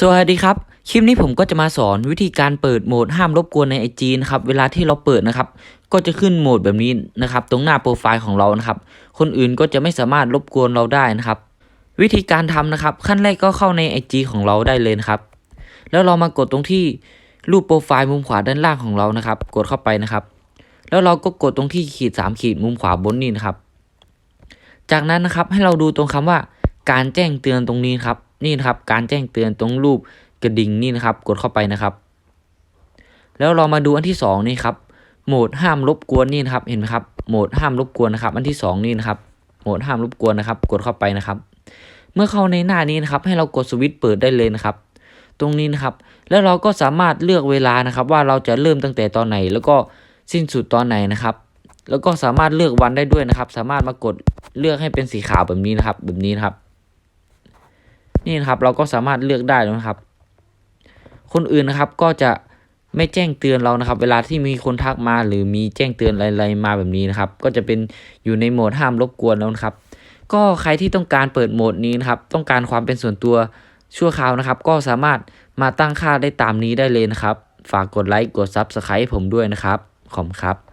สวัสดีครับ คลิปนี้ผมก็จะมาสอนวิธีการเปิดโหมดห้ามรบกวนใน IG นะครับ เวลาที่เราเปิดนะครับ ก็จะขึ้นโหมดแบบนี้นะครับ ตรงหน้าโปรไฟล์ของเรานะครับ คนอื่นก็จะไม่สามารถรบกวนเราได้นะครับ วิธีการทำนะครับ ขั้นแรกก็เข้าใน IG ของเราได้เลยนะครับ แล้วเรามากดตรงที่รูปโปรไฟล์มุมขวาด้านล่างของเรานะครับ กดเข้าไปนะครับ แล้วเราก็กดตรงที่ขีดสามขีดมุมขวาบนนี่นะครับ จากนั้นนะครับให้เราดูตรงคำว่าการแจ้งเตือนตรงนี้ครับ นี่นะครับการแจ้งเตือนตรงรูปกระดิ่งนี่นะครับ กดเข้าไปนะครับ แล้วเรามาดูอันที่สองนี่ครับโหมดห้ามรบกวนนี่นะครับเห็นไหมครับโหมดห้ามรบกวนนะครับ อันที่สองนี่นะครับโหมดห้ามรบกวนนะครับ กดเข้าไปนะครับ เมื่อเข้าในหน้านี้นะครับ ให้เรากดสวิตช์เปิดได้เลยนะครับ ตรงนี้นะครับ แล้วเราก็สามารถเลือกเวลานะครับ ว่าเราจะเริ่มตั้งแต่ตอนไหน แล้วก็สิ้นสุดตอนไหนนะครับ แล้วก็สามารถเลือกวันได้ด้วยนะครับ สามารถมากดเลือกให้เป็นสีขาวแบบนี้นะครับ แบบนี้นะครับ นี่นะครับเราก็สามารถเลือกได้นะครับ คนอื่นนะครับก็จะไม่แจ้งเตือนเรานะครับ เวลาที่มีคนทักมาหรือมีแจ้งเตือนอะไรๆมาแบบนี้นะครับ ก็จะเป็นอยู่ในโหมดห้ามรบกวนแล้วนะครับ ก็ใครที่ต้องการเปิดโหมดนี้นะครับ ต้องการความเป็นส่วนตัวชั่วคราวนะครับ ก็สามารถมาตั้งค่าได้ตามนี้ได้เลยนะครับ ฝากกดไลค์กด Subscribe ให้ผมด้วยนะครับ ขอบคุณครับ